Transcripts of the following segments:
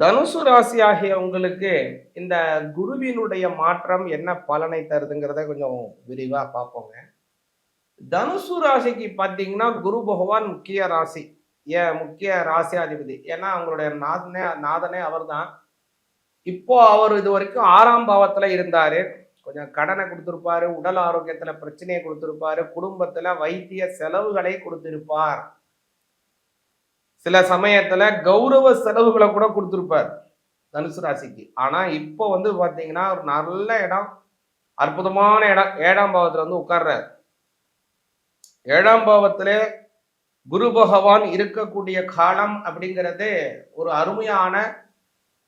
தனுசு ராசி ஆகிய உங்களுக்கு இந்த குருவினுடைய மாற்றம் என்ன பலனை தருதுங்கிறத கொஞ்சம் விரிவாக பார்ப்போங்க. தனுசு ராசிக்கு பார்த்தீங்கன்னா குரு பகவான் முக்கிய ராசி. ஏன் முக்கிய ராசியாதிபதி. ஏன்னா அவங்களுடைய நாதனே நாதனே அவர்தான். இப்போ அவர் இது வரைக்கும் ஆறாம் பாவத்தில் இருந்தார். கொஞ்சம் கடனை கொடுத்துருப்பாரு உடல் ஆரோக்கியத்தில் பிரச்சனையை கொடுத்துருப்பாரு குடும்பத்தில் வைத்திய செலவுகளை கொடுத்திருப்பார். சில சமயத்துல கௌரவ செலவுகளை கூட கொடுத்துருப்பார் தனுசு ராசிக்கு. ஆனா இப்போ வந்து பாத்தீங்கன்னா ஒரு நல்ல இடம் அற்புதமான இடம் ஏழாம் பாவத்துல வந்து உட்கார்றாரு. ஏழாம் பாவத்திலே குரு பகவான் இருக்கக்கூடிய காலம் அப்படிங்கிறது ஒரு அருமையான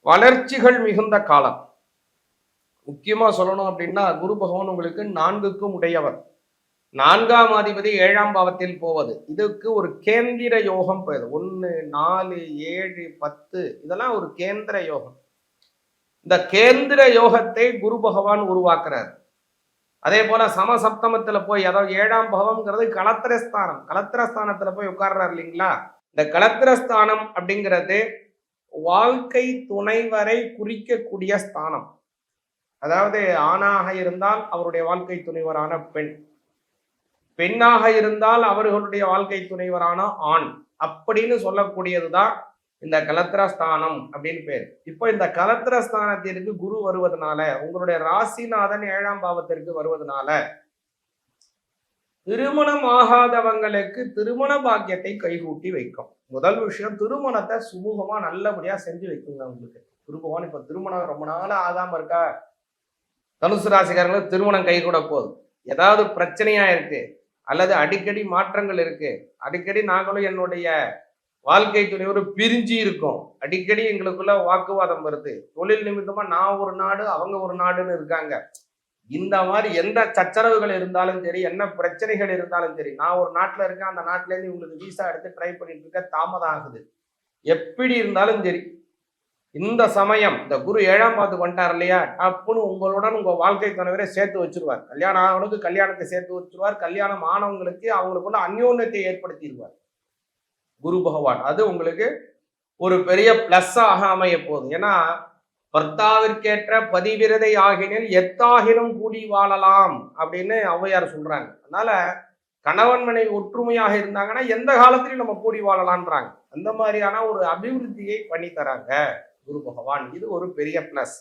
வளர்ச்சிகள் மிகுந்த காலம். முக்கியமா சொல்லணும் அப்படின்னா குரு பகவான் உங்களுக்கு நான்குக்கும் உடையவர். நான்காம் அதிபதி ஏழாம் பாவத்தில் போவது. இதுக்கு ஒரு கேந்திர யோகம் போயது. ஒன்று நாலு ஏழு பத்து இதெல்லாம் ஒரு கேந்திர யோகம். இந்த கேந்திர யோகத்தை குரு பகவான் உருவாக்குறார். அதே போல சமசப்தமத்தில் போய் அதாவது ஏழாம் பாவம்ங்கிறது கலத்திரஸ்தானம். கலத்திரஸ்தானத்தில் போய் உட்கார்றாரு இல்லைங்களா? இந்த கலத்திரஸ்தானம் அப்படிங்கிறது வாழ்க்கை துணைவரை குறிக்கக்கூடிய ஸ்தானம். அதாவது ஆணாக இருந்தால் அவருடைய வாழ்க்கை துணைவரான பெண். பெண்ணாக இருந்தால் அவர்களுடைய வாழ்க்கை துணைவரான ஆண் அப்படின்னு சொல்லக்கூடியதுதான் இந்த கலத்திரஸ்தானம் அப்படின்னு பேர். இப்போ இந்த கலத்திரஸ்தானத்திற்கு குரு வருவதனால உங்களுடைய ராசிநாதன் ஏழாம் பாவத்திற்கு வருவதனால திருமணம் ஆகாதவங்களுக்கு திருமண பாக்கியத்தை கைகூட்டி வைக்கும். முதல் விஷயம் திருமணத்தை சுமூகமா நல்லபடியா செஞ்சு வைக்குங்க உங்களுக்கு. திருபவான் இப்ப திருமணம் ரொம்ப நாள் ஆகாம இருக்கா? தனுசு ராசிக்காரங்களுக்கு திருமணம் கை கூட போகுது ஏதாவது பிரச்சனையா இருக்கு. அல்லது அடிக்கடி மாற்றங்கள் இருக்கு. அடிக்கடி நாங்களும் என்னுடைய வாழ்க்கை துணையோடு பிரிஞ்சு இருக்கோம். அடிக்கடி எங்களுக்குள்ள வாக்குவாதம் வருது. தொழில் நிமித்தமா நான் ஒரு நாடு அவங்க ஒரு நாடுன்னு இருக்காங்க. இந்த மாதிரி எந்த சச்சரவுகள் இருந்தாலும் சரி என்ன பிரச்சனைகள் இருந்தாலும் சரி நான் ஒரு நாட்டில் இருக்கேன் அந்த நாட்டிலேருந்து உங்களுக்கு விசா எடுத்து ட்ரை பண்ணிட்டு இருக்க தாமதம் ஆகுது. எப்படி இருந்தாலும் சரி இந்த சமயம் இந்த குரு ஏழாம் பாத்து வந்துட்டார் இல்லையா? அப்புன்னு உங்களுடன் உங்க வாழ்க்கை துணைவரை சேர்த்து வச்சிருவார். கல்யாணம் ஆனவனுக்கு கல்யாணத்தை சேர்த்து வச்சிருவார். கல்யாணம் ஆனவங்களுக்கு அவங்களுக்குள்ள அந்யோன்யத்தை ஏற்படுத்திடுவார். குரு பகவான். அது உங்களுக்கு ஒரு பெரிய பிளஸ்ஸாக அமைய போகுது. ஏன்னா பர்த்தாவிற்கேற்ற பதிவிரதை ஆகினில் எத்தாகிலும் கூடி வாழலாம் அப்படின்னு ஔவையார் சொல்றாங்க. அதனால கணவன் மனைவி ஒற்றுமையாக இருந்தாங்கன்னா எந்த காலத்திலையும் நம்ம கூடி வாழலான்றாங்க அந்த மாதிரியான ஒரு அபிவிருத்தியை பண்ணி தராங்க. குரு பகவான். இது ஒரு பெரிய பிளஸ்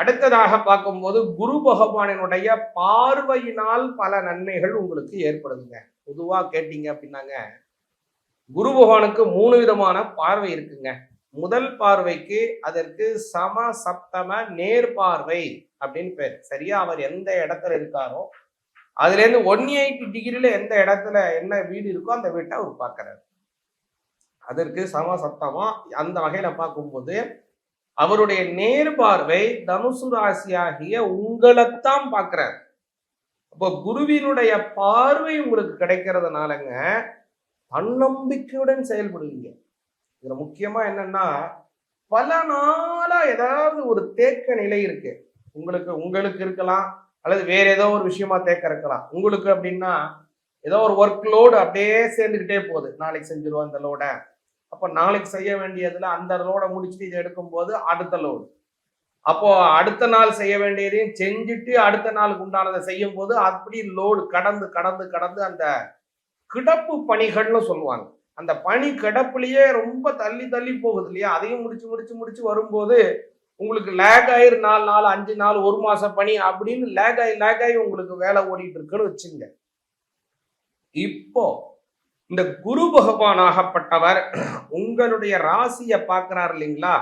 அடுத்ததாக பார்க்கும்போது குரு பகவானினுடைய பார்வையினால் பல நன்மைகள் உங்களுக்கு ஏற்படுதுங்க. பொதுவா கேட்டீங்க அப்படின்னாங்க. குரு பகவானுக்கு மூணு விதமான பார்வை இருக்குங்க. முதல் பார்வைக்கு அதற்கு சம சப்தம நேர் பார்வை அப்படின்னு பேர். சரியா? அவர் எந்த இடத்துல இருக்காரோ அதுல இருந்து ஒன் எயிட்டி டிகிரில எந்த இடத்துல என்ன வீடு இருக்கோ அந்த வீட்டை அவர் பார்க்குறாரு. அதற்கு சம சத்தமா அந்த வகையில பார்க்கும்போது அவருடைய நேர் பார்வை தனுசு ராசியாகிய உங்களைத்தான் பார்க்கிறார். அப்போ குருவினுடைய பார்வை உங்களுக்கு கிடைக்கிறதுனாலங்க தன்னம்பிக்கையுடன் செயல்படுவீங்க. இதுல முக்கியமா என்னன்னா பல நாளா ஏதாவது ஒரு தேக்க நிலை இருக்கு. உங்களுக்கு உங்களுக்கு இருக்கலாம் அல்லது வேற ஏதோ ஒரு விஷயமா தேக்க இருக்கலாம். உங்களுக்கு அப்படின்னா ஏதோ ஒரு ஒர்க் லோடு அப்படியே சேர்ந்துக்கிட்டே போகுது. நாளைக்கு செஞ்சிருவோம் இந்த லோடை அப்போ நாளைக்கு செய்ய வேண்டியதுல அந்த லோடை முடிச்சுட்டு இதை எடுக்கும்போது அடுத்த லோடு அப்போ அடுத்த நாள் செய்ய வேண்டியதையும் செஞ்சுட்டு அடுத்த நாளுக்கு உண்டானதை செய்யும் போது அப்படி லோடு கடந்து கடந்து கடந்து அந்த கிடப்பு பணிகள்னு சொல்லுவாங்க. அந்த பனி கிடப்புலயே ரொம்ப தள்ளி தள்ளி போகுது இல்லையா? அதையும் முடிச்சு முடிச்சு முடிச்சு வரும்போது உங்களுக்கு லேக் ஆயிரு நாலு நாள் அஞ்சு நாள் ஒரு மாசம் பனி அப்படின்னு லேக் ஆகி லேக் ஆகி உங்களுக்கு வேலை ஓடிட்டு இருக்குன்னு வச்சுங்க. இப்போ இந்த குரு பகவான் ஆகப்பட்டவர் உங்களுடைய ராசியை பார்க்கிறார் இல்லைங்களா?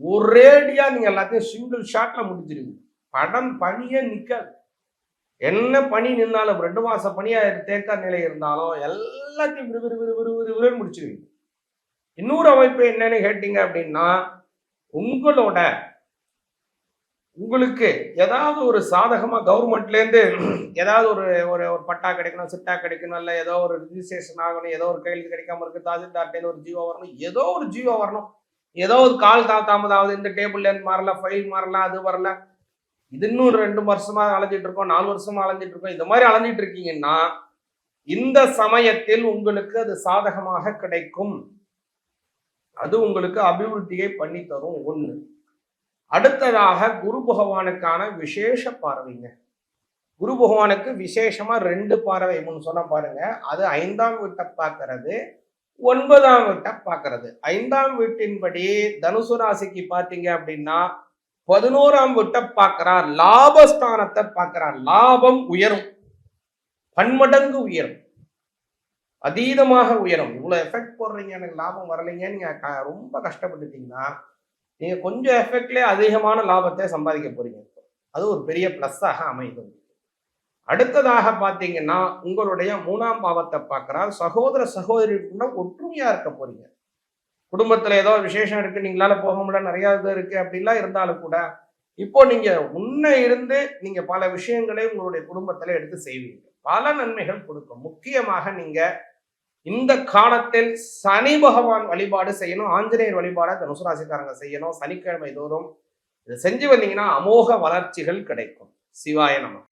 ஒரேடியா நீங்க எல்லாத்தையும் சிங்கிள் ஷாட்ல முடிச்சிருவீங்க படம் பணியே நிக்காது என்ன பணி நின்னாலும் ரெண்டு மாசம் பணியா தேக்க நிலை இருந்தாலும் எல்லாத்தையும் விறு விறு விறு விறு விறு விறுன்னு முடிச்சிருவீங்க. இன்னொரு அமைப்பு என்னன்னு கேட்டீங்க அப்படின்னா உங்களோட உங்களுக்கு ஏதாவது ஒரு சாதகமாக கவர்மெண்ட்லேருந்து ஏதாவது ஒரு ஒரு ஒரு பட்டா கிடைக்கணும் சிட்டா கிடைக்கணும் இல்லை ஏதோ ஒரு ரிஜிஸ்ட்ரேஷன் ஆகணும் ஏதோ ஒரு கையில் கிடைக்காம இருக்கு தாசில்தார்ட்டேருந்து ஒரு ஜீவோ வரணும் ஏதோ ஒரு ஜீவோ வரணும். ஏதோ ஒரு கால் தா தாமதாவது இந்த டேபிள்லேருந்து மாறல ஃபைல் மாறல அது வரல. இது இன்னும் ரெண்டு வருஷமா அலைஞ்சிட்டு இருக்கோம் நாலு வருஷமா அலைஞ்சிட்டு இருக்கோம். இந்த மாதிரி அலைஞ்சிட்டு இருக்கீங்கன்னா இந்த சமயத்தில் உங்களுக்கு அது சாதகமாக கிடைக்கும். அது உங்களுக்கு அபிவிருத்தியை பண்ணி தரும் ஒன்று அடுத்ததாக குரு பகவானுக்கான விசேஷ பார்வைங்க. குரு பகவானுக்கு விசேஷமா ரெண்டு பார்வை முன்னு சொன்ன பாருங்க. அது ஐந்தாம் வீட்டை பார்க்கறது ஒன்பதாம் வீட்டை பார்க்கறது. ஐந்தாம் வீட்டின்படி தனுசு ராசிக்கு பார்த்தீங்க அப்படின்னா பதினோராம் வீட்டை பார்க்கிறார் லாபஸ்தானத்தை பார்க்கிறார். லாபம் உயரும். பன்மடங்கு உயரும். அதீதமாக உயரும். இவ்வளவு எஃபெக்ட் போடுறீங்க எனக்கு லாபம் வரலைங்க நீங்க க- ரொம்ப கஷ்டப்பட்டுட்டீங்கன்னா நீங்க கொஞ்சம் எஃபெக்ட்லேயே அதிகமான லாபத்தை சம்பாதிக்க போறீங்க. அது ஒரு பெரிய பிளஸ்ஸாக அமையுது. அடுத்ததாக பார்த்தீங்கன்னா உங்களுடைய மூணாம் பாவத்தை பார்க்குறா சகோதர சகோதரிக்குள்ள ஒற்றுமையா இருக்க போறீங்க. குடும்பத்துல ஏதோ விசேஷம் இருக்கு நீங்களால போக முடியல நிறைய இது இருக்கு அப்படிலாம் இருந்தாலும் கூட இப்போ நீங்க முன்ன இருந்து நீங்க பல விஷயங்களை உங்களுடைய குடும்பத்துல எடுத்து செய்வீங்க. பல நன்மைகள் கொடுக்கும். முக்கியமாக நீங்க இந்த காலத்தில் சனி பகவான் வழிபாடு செய்யணும் ஆஞ்சநேயர் வழிபாடை தனுசு ராசிக்காரங்க செய்யணும் சனிக்கிழமை தோறும் இதை செஞ்சு வந்தீங்கன்னா அமோக வளர்ச்சிகள் கிடைக்கும். சிவாய நமக்கு